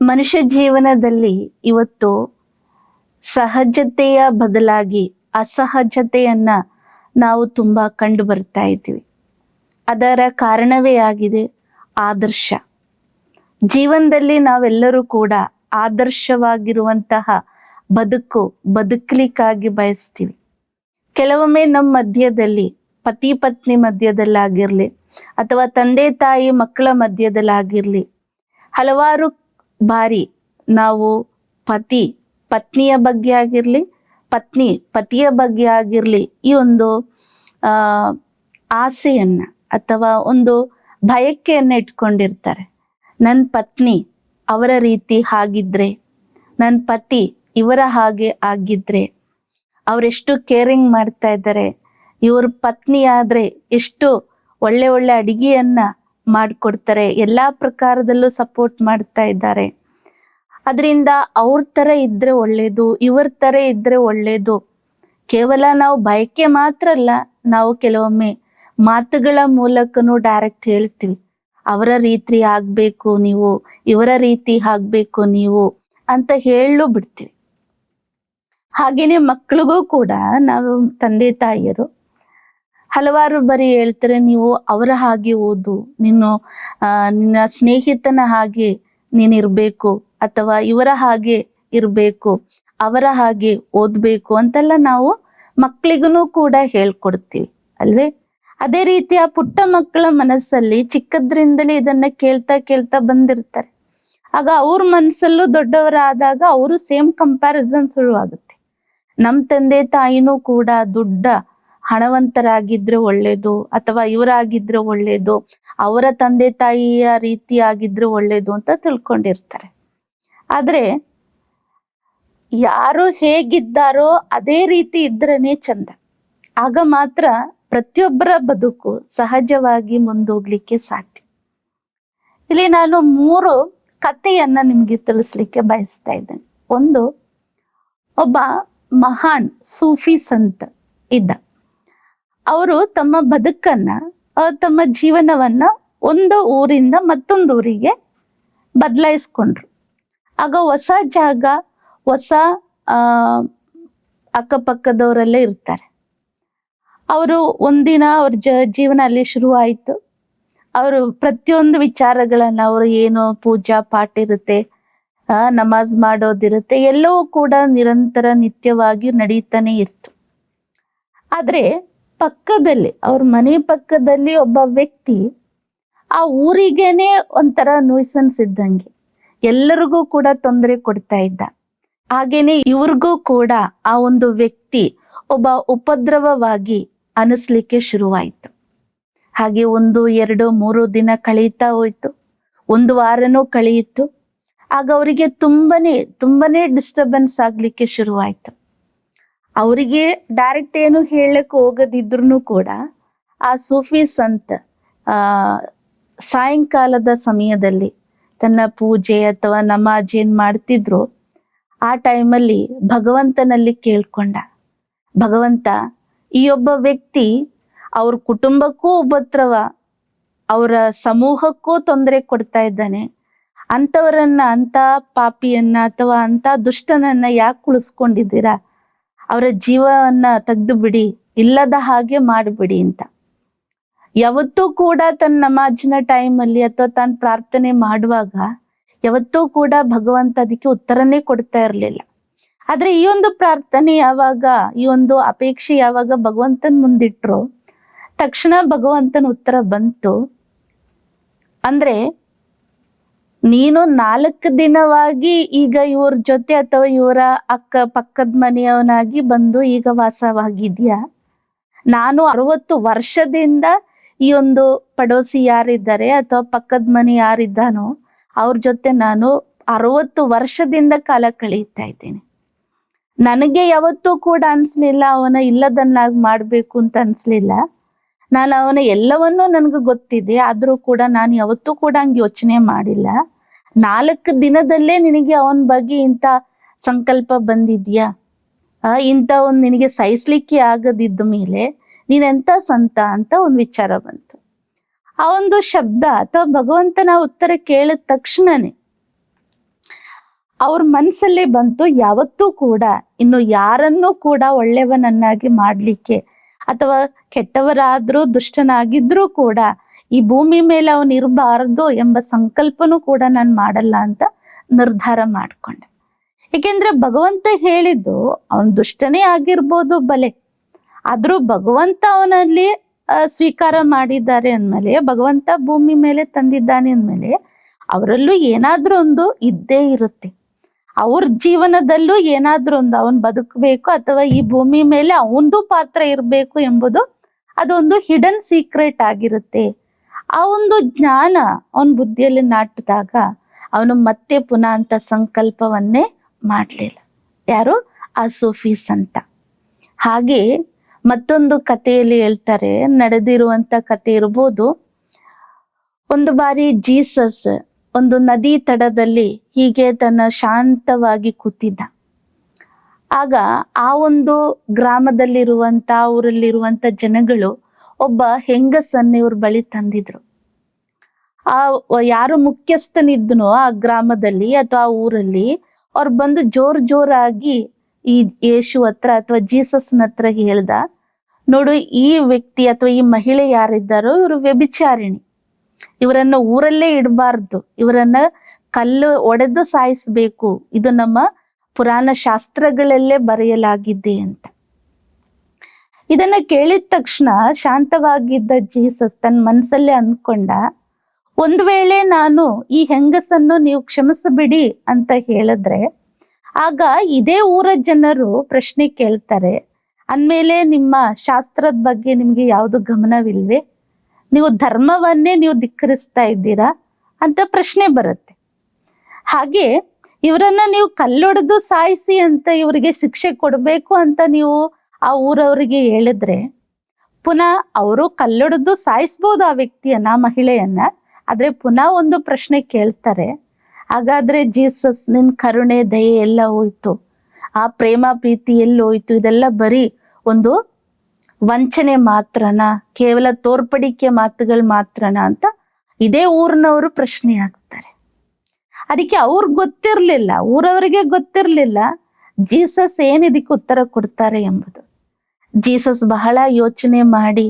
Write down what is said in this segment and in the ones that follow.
ಮನುಷ್ಯ ಜೀವನದಲ್ಲಿ ಇವತ್ತು ಸಹಜತೆಯ ಬದಲಾಗಿ ಅಸಹಜತೆಯನ್ನ ನಾವು ತುಂಬಾ ಕಂಡು ಬರ್ತಾ ಇದ್ದೀವಿ. ಅದರ ಕಾರಣವೇ ಆಗಿದೆ ಆದರ್ಶ. ಜೀವನದಲ್ಲಿ ನಾವೆಲ್ಲರೂ ಕೂಡ ಆದರ್ಶವಾಗಿರುವಂತಹ ಬದುಕು ಬದುಕಲಿಕ್ಕಾಗಿ ಬಯಸ್ತೀವಿ. ಕೆಲವೊಮ್ಮೆ ನಮ್ಮ ಮಧ್ಯದಲ್ಲಿ, ಪತಿ ಪತ್ನಿ ಮಧ್ಯದಲ್ಲಾಗಿರ್ಲಿ, ಅಥವಾ ತಂದೆ ತಾಯಿ ಮಕ್ಕಳ ಮಧ್ಯದಲ್ಲಾಗಿರ್ಲಿ, ಹಲವಾರು ಬಾರಿ ನಾವು ಪತಿ, ಪತ್ನಿಯ ಬಗ್ಗೆ ಆಗಿರ್ಲಿ, ಪತ್ನಿ, ಪತಿಯ ಬಗ್ಗೆ ಆಗಿರ್ಲಿ ಈ ಒಂದು ಆಸೆಯನ್ನ ಅಥವಾ ಒಂದು ಭಯಕೆಯನ್ನ ಇಟ್ಕೊಂಡಿರ್ತಾರೆ. ನನ್ನ ಪತ್ನಿ ಅವರ ರೀತಿ ಹಾಗಿದ್ರೆ ನನ್ನ ಪತಿ ಇವರ ಹಾಗೆ ಆಗಿದ್ರೆ, ಅವರೆಷ್ಟು ಕೇರಿಂಗ್ ಮಾಡ್ತಾ ಇದ್ದಾರೆ, ಇವ್ರ ಪತ್ನಿ ಆದ್ರೆ ಎಷ್ಟು ಒಳ್ಳೆ ಒಳ್ಳೆ ಅಡಿಗೆಯನ್ನ ಮಾಡ್ಕೊಡ್ತಾರೆ. ಎಲ್ಲಾ ಪ್ರಕಾರದಲ್ಲೂ ಸಪೋರ್ಟ್ ಮಾಡ್ತಾ ಇದ್ದಾರೆ. ಅದರಿಂದ ಅವ್ರ ತರ ಇದ್ರೆ ಒಳ್ಳೇದು, ಇವ್ರ ತರ ಇದ್ರೆ ಒಳ್ಳೇದು. ಕೇವಲ ನಾವು ಬಯಕೆ ಮಾತ್ರ ಅಲ್ಲ, ನಾವು ಕೆಲವೊಮ್ಮೆ ಮಾತುಗಳ ಮೂಲಕನೂ ಡೈರೆಕ್ಟ್ ಹೇಳ್ತೀವಿ. ಅವರ ರೀತಿ ಆಗ್ಬೇಕು ನೀವು, ಇವರ ರೀತಿ ಆಗ್ಬೇಕು ನೀವು ಅಂತ ಹೇಳು ಬಿಡ್ತೀವಿ. ಹಾಗೇನೆ ಮಕ್ಳಿಗೂ ಕೂಡ ನಾವು ತಂದೆ ತಾಯಿಯರು ಹಲವಾರು ಬಾರಿ ಹೇಳ್ತಾರೆ, ನೀವು ಅವರ ಹಾಗೆ ಓದು. ನೀನು ನಿನ್ನ ಸ್ನೇಹಿತನ ಹಾಗೆ ನೀನಿರ್ಬೇಕು ಅಥವಾ ಇವರ ಹಾಗೆ ಇರ್ಬೇಕು, ಅವರ ಹಾಗೆ ಓದ್ಬೇಕು ಅಂತೆಲ್ಲ ನಾವು ಮಕ್ಳಿಗೂ ಕೂಡ ಹೇಳ್ಕೊಡ್ತೀವಿ, ಅಲ್ವೇ? ಅದೇ ರೀತಿಯ ಪುಟ್ಟ ಮಕ್ಕಳ ಮನಸ್ಸಲ್ಲಿ ಚಿಕ್ಕದ್ರಿಂದಲೇ ಇದನ್ನ ಕೇಳ್ತಾ ಕೇಳ್ತಾ ಬಂದಿರ್ತಾರೆ. ಆಗ ಅವ್ರ ಮನಸ್ಸಲ್ಲೂ ದೊಡ್ಡವರಾದಾಗ ಅವರು ಸೇಮ್ ಕಂಪ್ಯಾರಿಸನ್ ಶುರುವಾಗುತ್ತೆ. ನಮ್ ತಂದೆ ತಾಯಿನೂ ಕೂಡ ದೊಡ್ಡ ಹಣವಂತರಾಗಿದ್ರೆ ಒಳ್ಳೇದು ಅಥವಾ ಇವರಾಗಿದ್ರೆ ಒಳ್ಳೇದು, ಅವರ ತಂದೆ ತಾಯಿಯ ರೀತಿ ಆಗಿದ್ರೆ ಒಳ್ಳೇದು ಅಂತ ತಿಳ್ಕೊಂಡಿರ್ತಾರೆ. ಆದ್ರೆ ಯಾರು ಹೇಗಿದ್ದಾರೋ ಅದೇ ರೀತಿ ಇದ್ರೇನೆ ಚಂದ. ಆಗ ಮಾತ್ರ ಪ್ರತಿಯೊಬ್ಬರ ಬದುಕು ಸಹಜವಾಗಿ ಮುಂದೋಗ್ಲಿಕ್ಕೆ ಸಾಧ್ಯ. ಇಲ್ಲಿ ನಾನು ಮೂರು ಕಥೆಯನ್ನ ನಿಮ್ಗೆ ತಿಳಿಸ್ಲಿಕ್ಕೆ ಬಯಸ್ತಾ ಇದ್ದೇನೆ. ಒಂದು, ಒಬ್ಬ ಮಹಾನ್ ಸೂಫಿ ಸಂತ ಇದ್ದ. ಅವರು ತಮ್ಮ ಬದುಕನ್ನ ತಮ್ಮ ಜೀವನವನ್ನ ಒಂದು ಊರಿಂದ ಮತ್ತೊಂದು ಊರಿಗೆ ಬದಲಾಯಿಸ್ಕೊಂಡ್ರು. ಆಗ ಹೊಸ ಜಾಗ, ಹೊಸ ಅಕ್ಕಪಕ್ಕದವರೆಲ್ಲ ಇರ್ತಾರೆ. ಅವರು ಒಂದಿನ ಅವ್ರ ಜ, ಜೀವನ ಅಲ್ಲಿ ಶುರುವಾಯಿತು. ಅವರು ಪ್ರತಿಯೊಂದು ವಿಚಾರಗಳನ್ನ, ಅವರು ಏನು ಪೂಜಾ ಪಾಠ ಇರುತ್ತೆ ನಮಾಜ್ ಮಾಡೋದಿರುತ್ತೆ ಎಲ್ಲವೂ ಕೂಡ ನಿರಂತರ ನಿತ್ಯವಾಗಿ ನಡೀತಾನೆ ಇರ್ತು. ಆದ್ರೆ ಪಕ್ಕದಲ್ಲಿ, ಅವ್ರ ಮನೆ ಪಕ್ಕದಲ್ಲಿ ಒಬ್ಬ ವ್ಯಕ್ತಿ ಆ ಊರಿಗೇನೆ ಒಂಥರ ನ್ಯೂಸನ್ಸ್ ಇದ್ದಂಗೆ. ಎಲ್ಲರಿಗೂ ಕೂಡ ತೊಂದರೆ ಕೊಡ್ತಾ ಇದ್ದ. ಹಾಗೇನೆ ಇವ್ರಿಗೂ ಕೂಡ ಆ ಒಂದು ವ್ಯಕ್ತಿ ಒಬ್ಬ ಉಪದ್ರವವಾಗಿ ಅನಿಸ್ಲಿಕ್ಕೆ ಶುರುವಾಯಿತು. ಹಾಗೆ ಒಂದು, ಎರಡು, ಮೂರು ದಿನ ಕಳೀತಾ ಹೋಯ್ತು. ಒಂದು ವಾರನೂ ಕಳೆಯಿತು ಆಗ ಅವರಿಗೆ ತುಂಬಾನೇ ತುಂಬಾನೇ ಡಿಸ್ಟರ್ಬೆನ್ಸ್ ಆಗ್ಲಿಕ್ಕೆ ಶುರುವಾಯ್ತು. ಅವರಿಗೆ ಡೈರೆಕ್ಟ್ ಏನು ಹೇಳಕ್ ಹೋಗದಿದ್ರು ಕೂಡ ಆ ಸೂಫಿ ಸಂತ, ಆ, ಸಾಯಂಕಾಲದ ಸಮಯದಲ್ಲಿ ತನ್ನ ಪೂಜೆ ಅಥವಾ ನಮಾಜ್ ಏನ್ ಮಾಡ್ತಿದ್ರು ಆ ಟೈಮಲ್ಲಿ ಭಗವಂತನಲ್ಲಿ ಕೇಳ್ಕೊಂಡ. ಭಗವಂತ ಈ ಒಬ್ಬ ವ್ಯಕ್ತಿ ಅವ್ರ ಕುಟುಂಬಕ್ಕೂ ಉಪದ್ರವ, ಅವರ ಸಮೂಹಕ್ಕೂ ತೊಂದರೆ ಕೊಡ್ತಾ ಇದ್ದಾನೆ. ಅಂತವರನ್ನ ಅಂತ ಪಾಪಿಯನ್ನ ಅಥವಾ ಅಂತ ದುಷ್ಟನನ್ನ ಯಾಕೆ ಉಳಿಸ್ಕೊಂಡಿದ್ದೀರಾ? ಅವರ ಜೀವವನ್ನ ತೆಗೆದು ಬಿಡಿ ಇಲ್ಲದ ಹಾಗೆ ಮಾಡಿಬಿಡಿ ಅಂತ. ಯಾವತ್ತೂ ಕೂಡ ತನ್ನ ನಮಾಜಿನ ಟೈಮಲ್ಲಿ ಅಥವಾ ತನ್ನ ಪ್ರಾರ್ಥನೆ ಮಾಡುವಾಗ ಯಾವತ್ತೂ ಕೂಡ ಭಗವಂತ ಅದಕ್ಕೆ ಉತ್ತರನೇ ಕೊಡ್ತಾ ಇರಲಿಲ್ಲ. ಆದ್ರೆ ಈ ಒಂದು ಪ್ರಾರ್ಥನೆ ಯಾವಾಗ, ಈ ಒಂದು ಅಪೇಕ್ಷೆ ಯಾವಾಗ ಭಗವಂತನ ಮುಂದಿಟ್ರು, ತಕ್ಷಣ ಭಗವಂತನ ಉತ್ತರ ಬಂತು. ಅಂದ್ರೆ ನೀನು ನಾಲ್ಕು ದಿನವಾಗಿ ಈಗ ಇವ್ರ ಜೊತೆ ಅಥವಾ ಇವರ ಅಕ್ಕ ಪಕ್ಕದ ಮನೆಯವನಾಗಿ ಬಂದು ಈಗ ವಾಸವಾಗಿದ್ಯಾ? ನಾನು ಅರವತ್ತು ವರ್ಷದಿಂದ ಈ ಒಂದು ಪಡೋಸಿ ಯಾರಿದ್ದಾರೆ ಅಥವಾ ಪಕ್ಕದ ಮನೆ ಯಾರಿದ್ದಾನೋ ಅವ್ರ ಜೊತೆ ನಾನು ಅರವತ್ತು ವರ್ಷದಿಂದ ಕಾಲ ಕಳೀತಾ ಇದ್ದೇನೆ. ನನಗೆ ಯಾವತ್ತೂ ಕೂಡ ಅನ್ಸ್ಲಿಲ್ಲ, ಅವನ ಇಲ್ಲದನ್ನಾಗಿ ಮಾಡ್ಬೇಕು ಅಂತ ಅನ್ಸ್ಲಿಲ್ಲ. ನಾನು ಅವನ ಎಲ್ಲವನ್ನೂ ನನಗೆ ಗೊತ್ತಿದೆ, ಆದರೂ ಕೂಡ ನಾನು ಯಾವತ್ತೂ ಕೂಡ ಹಂಗೆ ಯೋಚನೆ ಮಾಡಿಲ್ಲ. ನಾಲ್ಕು ದಿನದಲ್ಲೇ ನಿನಗೆ ಅವನ ಬಗ್ಗೆ ಇಂಥ ಸಂಕಲ್ಪ ಬಂದಿದ್ಯಾ? ಇಂಥ ಒಂದು ನಿನಗೆ ಸಹಿಸ್ಲಿಕ್ಕೆ ಆಗದಿದ್ದ ಮೇಲೆ ನೀನೆಂಥ ಸಂತ ಅಂತ ಒಂದು ವಿಚಾರ ಬಂತು. ಆ ಒಂದು ಶಬ್ದ ಅಥವಾ ಭಗವಂತನ ಉತ್ತರ ಕೇಳಿದ ತಕ್ಷಣನೇ ಅವ್ರ ಮನಸ್ಸಲ್ಲೇ ಬಂತು, ಯಾವತ್ತೂ ಕೂಡ, ಇನ್ನು ಯಾರನ್ನೂ ಕೂಡ ಒಳ್ಳೆಯವನನ್ನಾಗಿ ಮಾಡ್ಲಿಕ್ಕೆ ಅಥವಾ ಕೆಟ್ಟವರಾದ್ರೂ ದುಷ್ಟನಾಗಿದ್ರೂ ಕೂಡ ಈ ಭೂಮಿ ಮೇಲೆ ಅವನ್ ಇರಬಾರದು ಎಂಬ ಸಂಕಲ್ಪನೂ ಕೂಡ ನಾನು ಮಾಡಲ್ಲ ಅಂತ ನಿರ್ಧಾರ ಮಾಡ್ಕೊಂಡೆ. ಏಕೆಂದ್ರೆ ಭಗವಂತ ಹೇಳಿದ್ದು ಅವನು ದುಷ್ಟನೇ ಆಗಿರ್ಬೋದು ಬಲೆ. ಆದ್ರೂ ಭಗವಂತ ಅವನಲ್ಲಿ ಸ್ವೀಕಾರ ಮಾಡಿದ್ದಾರೆ ಅಂದ್ಮೇಲೆ, ಭಗವಂತ ಭೂಮಿ ಮೇಲೆ ತಂದಿದ್ದಾನೆ ಅಂದ್ಮೇಲೆ, ಅವರಲ್ಲೂ ಏನಾದ್ರೂ ಒಂದು ಇದ್ದೇ ಇರುತ್ತೆ. ಅವ್ರ ಜೀವನದಲ್ಲೂ ಏನಾದ್ರೂ ಒಂದು ಅವನ್ ಬದುಕಬೇಕು ಅಥವಾ ಈ ಭೂಮಿ ಮೇಲೆ ಅವಂದು ಪಾತ್ರ ಇರಬೇಕು ಎಂಬುದು ಅದೊಂದು ಹಿಡನ್ ಸೀಕ್ರೆಟ್ ಆಗಿರುತ್ತೆ. ಆ ಒಂದು ಜ್ಞಾನ ಅವನ ಬುದ್ಧಿಯಲ್ಲಿ ನಾಟಿದಾಗ ಅವನು ಮತ್ತೆ ಪುನಃ ಅಂತ ಸಂಕಲ್ಪವನ್ನೇ ಮಾಡಲಿಲ್ಲ. ಯಾರು? ಆ ಸೂಫೀಸ್ ಅಂತ. ಹಾಗೆ ಮತ್ತೊಂದು ಕಥೆಯಲ್ಲಿ ಹೇಳ್ತಾರೆ, ನಡೆದಿರುವಂತ ಕಥೆ ಇರ್ಬೋದು. ಒಂದು ಬಾರಿ ಜೀಸಸ್ ಒಂದು ನದಿ ತಡದಲ್ಲಿ ಹೀಗೆ ತನ್ನ ಶಾಂತವಾಗಿ ಕೂತಿದ್ದ. ಆಗ ಆ ಒಂದು ಗ್ರಾಮದಲ್ಲಿರುವಂತ, ಊರಲ್ಲಿರುವಂತ ಜನಗಳು ಒಬ್ಬ ಹೆಂಗಸನ್ನ ಇವ್ರ ಬಳಿ ತಂದಿದ್ರು. ಆ ಯಾರು ಮುಖ್ಯಸ್ಥನಿದ್ನೋ ಆ ಗ್ರಾಮದಲ್ಲಿ ಅಥವಾ ಆ ಊರಲ್ಲಿ ಅವ್ರು ಬಂದು ಜೋರ್ ಜೋರಾಗಿ ಈ ಯೇಸು ಹತ್ರ ಅಥವಾ ಜೀಸಸ್ನ ಹತ್ರ ಹೇಳ್ದ, ನೋಡು, ಈ ವ್ಯಕ್ತಿ ಅಥವಾ ಈ ಮಹಿಳೆ ಯಾರಿದ್ದಾರೋ ಇವರು ವ್ಯಭಿಚಾರಿಣಿ. ಇವರನ್ನ ಊರಲ್ಲೇ ಇಡಬಾರ್ದು. ಇವರನ್ನ ಕಲ್ಲು ಒಡೆದು ಸಾಯಿಸ್ಬೇಕು. ಇದು ನಮ್ಮ ಪುರಾಣ ಶಾಸ್ತ್ರಗಳಲ್ಲೇ ಬರೆಯಲಾಗಿದೆ ಅಂತ. ಇದನ್ನ ಕೇಳಿದ ತಕ್ಷಣ ಶಾಂತವಾಗಿದ್ದ ಜೀಸಸ್ ತನ್ನ ಮನಸ್ಸಲ್ಲೇ ಅನ್ಕೊಂಡ ಒಂದು ವೇಳೆ ನಾನು ಈ ಹೆಂಗಸನ್ನು ನೀವು ಕ್ಷಮಿಸಬಿಡಿ ಅಂತ ಹೇಳಿದ್ರೆ, ಆಗ ಇದೇ ಊರ ಜನರು ಪ್ರಶ್ನೆ ಕೇಳ್ತಾರೆ. ಅಂದಮೇಲೆ ನಿಮ್ಮ ಶಾಸ್ತ್ರದ ಬಗ್ಗೆ ನಿಮ್ಗೆ ಯಾವುದು ಗಮನವಿಲ್ವೇ? ನೀವು ಧರ್ಮವನ್ನೇ ನೀವು ಧಿಕ್ಕರಿಸ್ತಾ ಇದ್ದೀರಾ ಅಂತ ಪ್ರಶ್ನೆ ಬರುತ್ತೆ. ಹಾಗೆ ಇವರನ್ನ ನೀವು ಕಲ್ಲೊಡೆದು ಸಾಯಿಸಿ ಅಂತ ಇವರಿಗೆ ಶಿಕ್ಷೆ ಕೊಡಬೇಕು ಅಂತ ನೀವು ಆ ಊರವರಿಗೆ ಹೇಳಿದ್ರೆ, ಪುನಃ ಅವರು ಕಲ್ಲೊಡೆದು ಸಾಯಿಸ್ಬೋದು ಆ ವ್ಯಕ್ತಿಯನ್ನ, ಮಹಿಳೆಯನ್ನ, ಆದ್ರೆ ಪುನಃ ಒಂದು ಪ್ರಶ್ನೆ ಕೇಳ್ತಾರೆ, ಹಾಗಾದ್ರೆ ಜೀಸಸ್ ನಿನ್ ಕರುಣೆ, ದಯೆ ಎಲ್ಲ ಹೋಯ್ತು. ಆ ಪ್ರೇಮ, ಪ್ರೀತಿ ಎಲ್ಲಿ ಹೋಯ್ತು. ಇದೆಲ್ಲ ಬರೀ ಒಂದು ವಂಚನೆ ಮಾತ್ರನ? ಕೇವಲ ತೋರ್ಪಡಿಕೆ ಮಾತುಗಳು ಮಾತ್ರನ ಅಂತ ಇದೇ ಊರಿನವರು ಪ್ರಶ್ನೆ ಆಗ್ತಾರೆ ಅದಕ್ಕೆ ಅವ್ರಿಗೆ ಗೊತ್ತಿರ್ಲಿಲ್ಲ, ಊರವರಿಗೆ ಗೊತ್ತಿರಲಿಲ್ಲ ಜೀಸಸ್ ಏನಿದಕ್ಕೆ ಉತ್ತರ ಕೊಡ್ತಾರೆ ಎಂಬುದು. ಜೀಸಸ್ ಬಹಳ ಯೋಚನೆ ಮಾಡಿ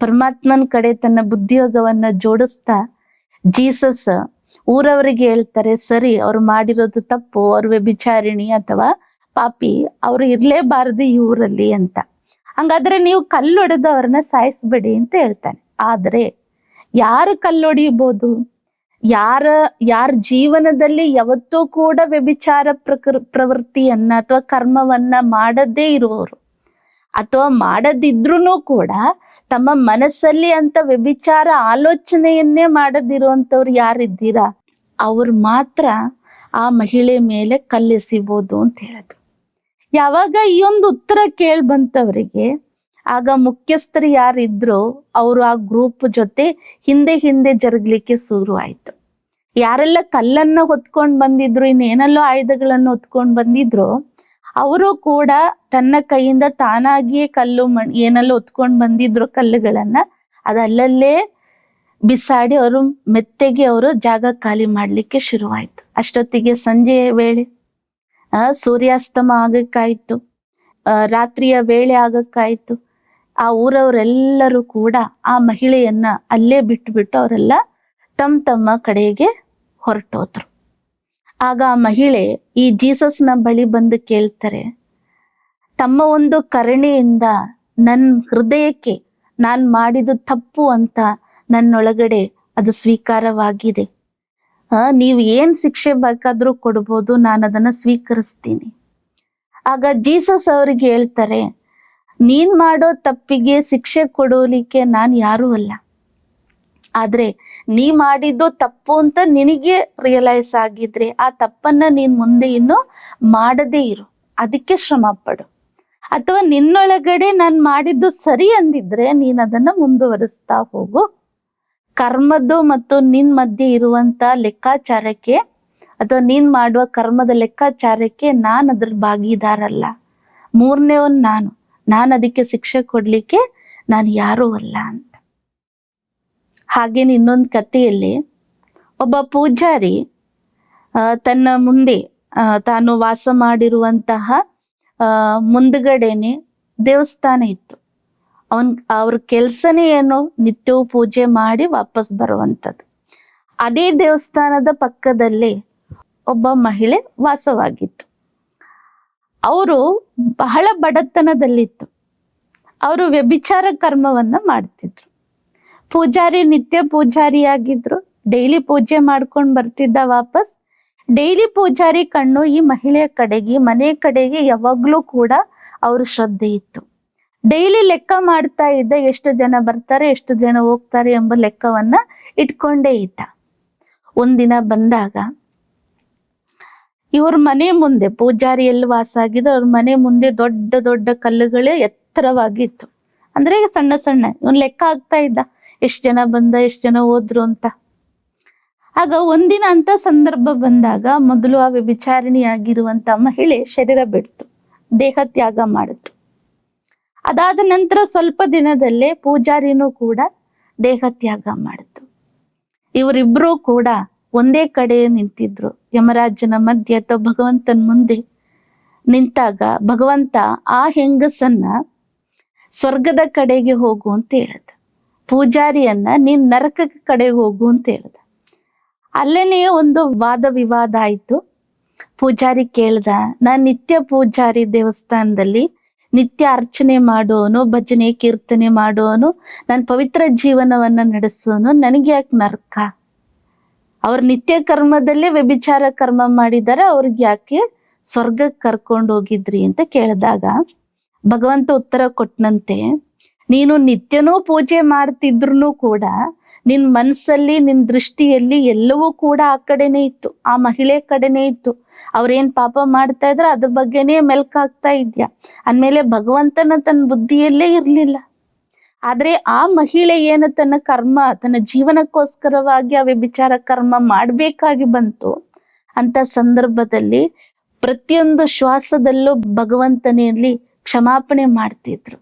ಪರಮಾತ್ಮನ ಕಡೆ ತನ್ನ ಬುದ್ಧಿಯೋಗವನ್ನ ಜೋಡಿಸ್ತಾ ಜೀಸಸ್ ಊರವರಿಗೆ ಹೇಳ್ತಾರೆ, ಸರಿ, ಅವ್ರು ಮಾಡಿರೋದು ತಪ್ಪು, ಅವ್ರ ವ್ಯಭಿಚಾರಿಣಿ ಅಥವಾ ಪಾಪಿ, ಅವ್ರು ಇರ್ಲೇಬಾರದು ಈ ಊರಲ್ಲಿ ಅಂತ. ಹಂಗಾದ್ರೆ ನೀವು ಕಲ್ಲೊಡೆದು ಅವ್ರನ್ನ ಸಾಯಿಸ್ಬೇಡಿ ಅಂತ ಹೇಳ್ತಾನೆ. ಆದ್ರೆ ಯಾರು ಕಲ್ಲೊಡಿಬೋದು ಯಾರ ಯಾರ ಜೀವನದಲ್ಲಿ ಯಾವತ್ತೂ ಕೂಡ ವ್ಯಭಿಚಾರ ಪ್ರಕೃ, ಪ್ರವೃತ್ತಿಯನ್ನ ಅಥವಾ ಕರ್ಮವನ್ನ ಮಾಡದೇ ಇರುವವರು ಅಥವಾ ಮಾಡದಿದ್ರು ಕೂಡ ತಮ್ಮ ಮನಸ್ಸಲ್ಲಿ ಅಂತ ವ್ಯಭಿಚಾರ ಆಲೋಚನೆಯನ್ನೇ ಮಾಡದಿರುವಂತವ್ರು ಯಾರಿದ್ದೀರಾ? ಅವ್ರು ಮಾತ್ರ ಆ ಮಹಿಳೆ ಮೇಲೆ ಕಲ್ಲೆಸಿಬಹುದು ಅಂತ ಹೇಳೋದು. ಯಾವಾಗ ಈ ಒಂದು ಉತ್ತರ ಕೇಳಿ ಬಂತವರಿಗೆ, ಆಗ ಮುಖ್ಯಸ್ಥರು ಯಾರಿದ್ರು ಅವರು ಆ ಗ್ರೂಪ್ ಜೊತೆ ಹಿಂದೆ ಹಿಂದೆ ಜರುಗ್ಲಿಕ್ಕೆ ಶುರು ಆಯ್ತು. ಯಾರೆಲ್ಲ ಕಲ್ಲನ್ನ ಹೊತ್ಕೊಂಡ್ ಬಂದಿದ್ರು, ಇನ್ನೇನೆಲ್ಲೋ ಆಯುಧಗಳನ್ನ ಹೊತ್ಕೊಂಡ್ ಬಂದಿದ್ರು, ಅವರು ಕೂಡ ತನ್ನ ಕೈಯಿಂದ ತಾನಾಗಿಯೇ ಕಲ್ಲು ಮಣ್, ಏನೆಲ್ಲ ಹೊತ್ಕೊಂಡ್ ಬಂದಿದ್ರು ಕಲ್ಲುಗಳನ್ನ ಅದಲ್ಲಲ್ಲೇ ಬಿಸಾಡಿ ಅವರು ಮೆತ್ತೆಗೆ ಅವರು ಜಾಗ ಖಾಲಿ ಮಾಡ್ಲಿಕ್ಕೆ ಶುರುವಾಯ್ತು. ಅಷ್ಟೊತ್ತಿಗೆ ಸಂಜೆ ವೇಳೆ. ಸೂರ್ಯಾಸ್ತಮ ಆಗಕ್ಕಾಯ್ತು ಆ, ರಾತ್ರಿಯ ವೇಳೆ ಆಗಕ್ಕಾಯ್ತು. ಆ ಊರವರೆಲ್ಲರೂ ಕೂಡ ಆ ಮಹಿಳೆಯನ್ನ ಅಲ್ಲೇ ಬಿಟ್ಟು ಅವರೆಲ್ಲ ತಮ್ಮ ತಮ್ಮ ಕಡೆಗೆ ಹೊರಟೋದ್ರು. ಆಗ ಆ ಮಹಿಳೆ ಈ ಜೀಸಸ್ನ ಬಳಿ ಬಂದು ಕೇಳ್ತಾರೆ, ತಮ್ಮ ಒಂದು ಕರುಣೆಯಿಂದ ನನ್ನ ಹೃದಯಕ್ಕೆ ನಾನು ಮಾಡಿದ ತಪ್ಪು ಅಂತ ನನ್ನೊಳಗಡೆ ಅದು ಸ್ವೀಕಾರವಾಗಿದೆ. ಆ ನೀವು ಏನ್ ಶಿಕ್ಷೆ ಬೇಕಾದ್ರೂ ಕೊಡ್ಬೋದು ನಾನು ಅದನ್ನ ಸ್ವೀಕರಿಸ್ತೀನಿ. ಆಗ ಜೀಸಸ್ ಅವರಿಗೆ ಹೇಳ್ತಾರೆ, ನೀನ್ ಮಾಡೋ ತಪ್ಪಿಗೆ ಶಿಕ್ಷೆ ಕೊಡೋಲಿಕ್ಕೆ ನಾನ್ ಯಾರು ಅಲ್ಲ. ಆದ್ರೆ ನೀ ಮಾಡಿದ್ದು ತಪ್ಪು ಅಂತ ನಿನಗೆ ರಿಯಲೈಸ್ ಆಗಿದ್ರೆ ಆ ತಪ್ಪನ್ನ ನೀನ್ ಮುಂದೆ ಇನ್ನು ಮಾಡದೇ ಇರು. ಅದಕ್ಕೆ ಶ್ರಮ ಪಡು. ಅಥವಾ ನಿನ್ನೊಳಗಡೆ ನಾನ್ ಮಾಡಿದ್ದು ಸರಿ ಅಂದಿದ್ರೆ ನೀನ್ ಅದನ್ನ ಮುಂದುವರಿಸ್ತಾ ಹೋಗು. ಕರ್ಮದ್ದು ಮತ್ತು ನಿನ್ ಮಧ್ಯೆ ಇರುವಂತ ಲೆಕ್ಕಾಚಾರಕ್ಕೆ ಅಥವಾ ನೀನ್ ಮಾಡುವ ಕರ್ಮದ ಲೆಕ್ಕಾಚಾರಕ್ಕೆ ನಾನ್ ಅದ್ರ ಭಾಗಿದಾರಲ್ಲ. ಮೂರನೇವನ್ ನಾನು. ನಾನು ಅದಕ್ಕೆ ಶಿಕ್ಷೆ ಕೊಡ್ಲಿಕ್ಕೆ ನಾನು ಯಾರು ಅಲ್ಲ ಅಂತ. ಹಾಗೇನೆ ಇನ್ನೊಂದು ಕಥೆಯಲ್ಲಿ ಒಬ್ಬ ಪೂಜಾರಿ ತನ್ನ ಮುಂದೆ ತಾನು ವಾಸ ಮಾಡಿರುವಂತಹ ಮುಂದ್ಗಡೆನೆ ದೇವಸ್ಥಾನ ಇತ್ತು. ಅವನ್, ಅವ್ರ ಕೆಲ್ಸನೇ ಏನು ನಿತ್ಯವೂ ಪೂಜೆ ಮಾಡಿ ವಾಪಸ್ ಬರುವಂಥದ್ದು. ಅದೇ ದೇವಸ್ಥಾನದ ಪಕ್ಕದಲ್ಲಿ ಒಬ್ಬ ಮಹಿಳೆ ವಾಸವಾಗಿತ್ತು. ಅವರು ಬಹಳ ಬಡತನದಲ್ಲಿತ್ತು. ಅವರು ವ್ಯಭಿಚಾರ ಕರ್ಮವನ್ನ ಮಾಡ್ತಿದ್ರು. ಪೂಜಾರಿ ನಿತ್ಯ ಪೂಜಾರಿಯಾಗಿದ್ರು. ಡೈಲಿ ಪೂಜೆ ಮಾಡ್ಕೊಂಡು ಬರ್ತಿದ್ದ ವಾಪಸ್. ಡೈಲಿ ಪೂಜಾರಿ ಕಣ್ಣು ಈ ಮಹಿಳೆಯ ಕಡೆಗೆ, ಮನೆ ಕಡೆಗೆ ಯಾವಾಗ್ಲೂ ಕೂಡ ಅವ್ರ ಶ್ರದ್ಧೆ ಇತ್ತು. ಡೈಲಿ ಲೆಕ್ಕ ಮಾಡ್ತಾ ಇದ್ದ ಎಷ್ಟು ಜನ ಬರ್ತಾರೆ, ಎಷ್ಟು ಜನ ಹೋಗ್ತಾರೆ ಎಂಬ ಲೆಕ್ಕವನ್ನ ಇಟ್ಕೊಂಡೇ ಇದ್ದ. ಒಂದಿನ ಬಂದಾಗ ಇವ್ರ ಮನೆ ಮುಂದೆ ಪೂಜಾರಿ ಎಲ್ಲಿ ವಾಸ ಆಗಿದ್ರು ಅವ್ರ ಮನೆ ಮುಂದೆ ದೊಡ್ಡ ದೊಡ್ಡ ಕಲ್ಲುಗಳೇ ಎತ್ತರವಾಗಿತ್ತು. ಅಂದ್ರೆ ಸಣ್ಣ ಸಣ್ಣ, ಇವನ್ ಲೆಕ್ಕ ಆಗ್ತಾ ಇದ್ದ. ಎಷ್ಟ್ ಜನ ಬಂದ, ಎಷ್ಟ್ ಜನ ಹೋದ್ರು ಅಂತ. ಆಗ ಒಂದಿನ ಅಂತ ಸಂದರ್ಭ ಬಂದಾಗ ಮೊದಲು ಆ ವಿಚಾರಣೆಯಾಗಿರುವಂತ ಮಹಿಳೆ ಶರೀರ ಬಿಡ್ತು. ದೇಹ ತ್ಯಾಗ ಮಾಡಿತು. ಅದಾದ ನಂತರ ಸ್ವಲ್ಪ ದಿನದಲ್ಲೇ ಪೂಜಾರಿನೂ ಕೂಡ ದೇಹ ತ್ಯಾಗ ಮಾಡಿತು. ಇವರಿಬ್ರು ಕೂಡ ಒಂದೇ ಕಡೆ ನಿಂತಿದ್ರು. ಯಮರಾಜನ ಮಧ್ಯೆ ಅಥವಾ ಭಗವಂತನ ಮುಂದೆ ನಿಂತಾಗ ಭಗವಂತ ಆ ಹೆಂಗಸನ್ನ ಸ್ವರ್ಗದ ಕಡೆಗೆ ಹೋಗು ಅಂತ ಹೇಳ್ದ. ಪೂಜಾರಿಯನ್ನ ನೀನ್ ನರಕಕ್ಕೆ ಕಡೆ ಹೋಗು ಅಂತ ಹೇಳ್ದ. ಅಲ್ಲೇನೆ ಒಂದು ವಾದ ವಿವಾದ ಆಯ್ತು. ಪೂಜಾರಿ ಕೇಳ್ದ, ನಾನ್ ನಿತ್ಯ ಪೂಜಾರಿ ದೇವಸ್ಥಾನದಲ್ಲಿ ನಿತ್ಯ ಅರ್ಚನೆ ಮಾಡೋನು, ಭಜನೆ, ಕೀರ್ತನೆ ಮಾಡೋನು, ನಾನು ಪವಿತ್ರ ಜೀವನವನ್ನ ನಡೆಸೋನು, ನನಗೆ ಯಾಕೆ ನರ್ಕ? ಅವ್ರ ನಿತ್ಯ ಕರ್ಮದಲ್ಲಿ ವ್ಯಭಿಚಾರ ಕರ್ಮ ಮಾಡಿದ್ದಾರೆ ಅವ್ರಿಗೆ ಯಾಕೆ ಸ್ವರ್ಗಕ್ಕೆ ಕರ್ಕೊಂಡು ಹೋಗಿದ್ರಿ ಅಂತ ಕೇಳಿದಾಗ ಭಗವಂತ ಉತ್ತರ ಕೊಟ್ಟನಂತೆ ನೀನು ನಿತ್ಯನೂ ಪೂಜೆ ಮಾಡ್ತಿದ್ರು ಕೂಡ ನಿನ್ ಮನ್ಸಲ್ಲಿ, ನಿನ್ ದೃಷ್ಟಿಯಲ್ಲಿ ಎಲ್ಲವೂ ಕೂಡ ಆ ಕಡೆನೆ ಇತ್ತು. ಆ ಮಹಿಳೆ ಕಡೆನೆ ಇತ್ತು. ಅವ್ರೇನ್ ಪಾಪ ಮಾಡ್ತಾ ಇದ್ರ, ಅದ್ರ ಬಗ್ಗೆನೇ ಮೆಲ್ಕಾಗ್ತಾ ಇದ್ಯಾ? ಅಂದ್ಮೇಲೆ ಭಗವಂತನ ತನ್ನ ಬುದ್ಧಿಯಲ್ಲೇ ಇರ್ಲಿಲ್ಲ. ಆದ್ರೆ ಆ ಮಹಿಳೆ ಏನು ತನ್ನ ಕರ್ಮ, ತನ್ನ ಜೀವನಕ್ಕೋಸ್ಕರವಾಗಿ ಆ ವಿಚಾರ ಕರ್ಮ ಮಾಡ್ಬೇಕಾಗಿ ಬಂತು, ಅಂತ ಸಂದರ್ಭದಲ್ಲಿ ಪ್ರತಿಯೊಂದು ಶ್ವಾಸದಲ್ಲೂ ಭಗವಂತನಲ್ಲಿ ಕ್ಷಮಾಪಣೆ ಮಾಡ್ತಿದ್ರು.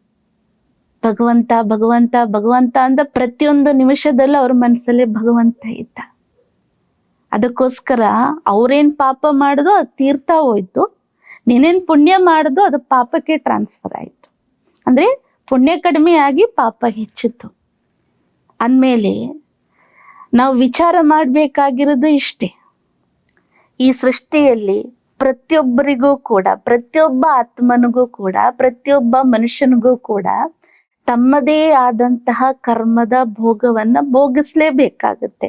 ಭಗವಂತ ಭಗವಂತ ಭಗವಂತ ಅಂತ ಪ್ರತಿಯೊಂದು ನಿಮಿಷದಲ್ಲೂ ಅವ್ರ ಮನಸ್ಸಲ್ಲಿ ಭಗವಂತ ಇದ್ದ. ಅದಕ್ಕೋಸ್ಕರ ಅವ್ರೇನ್ ಪಾಪ ಮಾಡುದು ಅದು ತೀರ್ತಾ ಹೋಯ್ತು. ನೀನೇನ್ ಪುಣ್ಯ ಮಾಡುದು ಅದು ಪಾಪಕ್ಕೆ ಟ್ರಾನ್ಸ್ಫರ್ ಆಯ್ತು. ಅಂದ್ರೆ ಪುಣ್ಯ ಕಡಿಮೆ ಆಗಿ ಪಾಪ ಹೆಚ್ಚಿತ್ತು. ಅಂದ್ಮೇಲೆ ನಾವು ವಿಚಾರ ಮಾಡ್ಬೇಕಾಗಿರೋದು ಇಷ್ಟೇ. ಈ ಸೃಷ್ಟಿಯಲ್ಲಿ ಪ್ರತಿಯೊಬ್ಬರಿಗೂ ಕೂಡ, ಪ್ರತಿಯೊಬ್ಬ ಆತ್ಮನಿಗೂ ಕೂಡ, ಪ್ರತಿಯೊಬ್ಬ ಮನುಷ್ಯನಿಗೂ ಕೂಡ ತಮ್ಮದೇ ಆದಂತಹ ಕರ್ಮದ ಭೋಗವನ್ನ ಭೋಗಿಸ್ಲೇಬೇಕಾಗತ್ತೆ.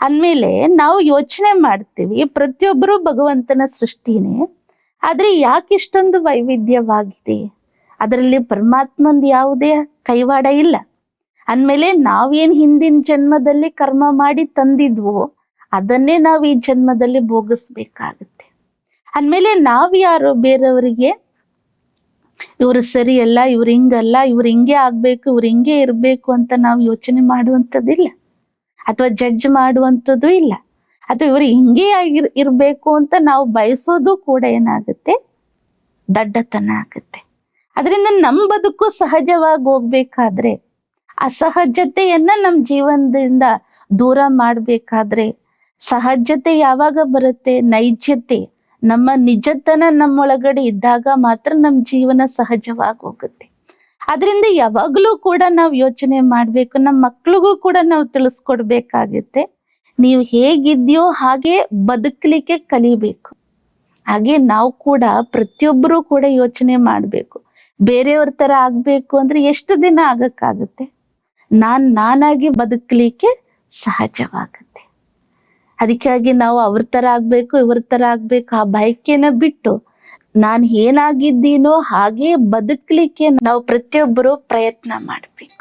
ಅಂದ್ಮೇಲೆ ನಾವು ಯೋಚನೆ ಮಾಡ್ತೀವಿ, ಪ್ರತಿಯೊಬ್ಬರು ಭಗವಂತನ ಸೃಷ್ಟಿನೇ, ಆದ್ರೆ ಯಾಕೆ ಇಷ್ಟೊಂದು ವೈವಿಧ್ಯವಾಗಿದೆ? ಅದರಲ್ಲಿ ಪರಮಾತ್ಮಂದ್ ಯಾವುದೇ ಕೈವಾಡ ಇಲ್ಲ. ಅಂದ್ಮೇಲೆ ನಾವೇನ್ ಹಿಂದಿನ ಜನ್ಮದಲ್ಲಿ ಕರ್ಮ ಮಾಡಿ ತಂದಿದ್ವೋ, ಅದನ್ನೇ ನಾವು ಈ ಜನ್ಮದಲ್ಲಿ ಭೋಗಿಸ್ಬೇಕಾಗತ್ತೆ. ಅಂದ್ಮೇಲೆ ನಾವ್ ಯಾರು ಬೇರೆಯವರಿಗೆ ಇವ್ರು ಸರಿಯಲ್ಲ ಇವ್ರು ಹಿಂಗಲ್ಲ ಇವ್ರು ಹಿಂಗೆ ಆಗ್ಬೇಕು, ಇವ್ರು ಹಿಂಗೆ ಇರ್ಬೇಕು ಅಂತ ನಾವು ಯೋಚನೆ ಮಾಡುವಂಥದ್ದಿಲ್ಲ ಅಥವಾ ಜಡ್ಜ್ ಮಾಡುವಂಥದ್ದು ಇಲ್ಲ. ಅಥವಾ ಇವ್ರು ಹಿಂಗೆ ಆಗಿರ್, ಇರ್ಬೇಕು ಅಂತ ನಾವು ಬಯಸೋದು ಕೂಡ ಏನಾಗುತ್ತೆ? ದಡ್ಡತನ ಆಗುತ್ತೆ. ಅದರಿಂದ ನಮ್ ಬದುಕು ಸಹಜವಾಗಿ ಹೋಗ್ಬೇಕಾದ್ರೆ, ಅಸಹಜತೆಯನ್ನ ನಮ್ಮ ಜೀವನದಿಂದ ದೂರ ಮಾಡ್ಬೇಕಾದ್ರೆ, ಸಹಜತೆ ಯಾವಾಗ ಬರುತ್ತೆ? ನೈಜತೆ. ನಮ್ಮ ನಿಜತನ ನಮ್ಮೊಳಗಡೆ ಇದ್ದಾಗ ಮಾತ್ರ ನಮ್ ಜೀವನ ಸಹಜವಾಗಿ ಹೋಗುತ್ತೆ ಅದರಿಂದ ಯಾವಾಗ್ಲೂ ಕೂಡ ನಾವು ಯೋಚನೆ ಮಾಡ್ಬೇಕು ನಮ್ಮ ಮಕ್ಳಿಗೂ ಕೂಡ ನಾವು ತಿಳಿಸ್ಕೊಡ್ಬೇಕಾಗುತ್ತೆ. ನೀವು ಹೇಗಿದ್ಯೋ ಹಾಗೆ ಬದುಕಲಿಕ್ಕೆ ಕಲಿಬೇಕು. ಹಾಗೆ ನಾವು ಕೂಡ ಪ್ರತಿಯೊಬ್ಬರೂ ಕೂಡ ಯೋಚನೆ ಮಾಡ್ಬೇಕು. ಬೇರೆಯವ್ರ ತರ ಆಗ್ಬೇಕು ಅಂದ್ರೆ ಎಷ್ಟು ದಿನ ಆಗಕ್ಕಾಗುತ್ತೆ? ನಾನ್ ನಾನಾಗಿ ಬದುಕಲಿಕ್ಕೆ ಸಹಜವಾಗುತ್ತೆ. ಅದಕ್ಕಾಗಿ ನಾವು ಅವ್ರ ತರ ಆಗ್ಬೇಕು, ಇವ್ರ ತರ ಆಗ್ಬೇಕು. ಆ ಬಯಕೆನ ಬಿಟ್ಟು ನಾನ್ ಏನಾಗಿದ್ದೀನೋ ಹಾಗೆ ಬದುಕ್ಲಿಕ್ಕೆ ನಾವು ಪ್ರತಿಯೊಬ್ಬರು ಪ್ರಯತ್ನ ಮಾಡ್ಬೇಕು.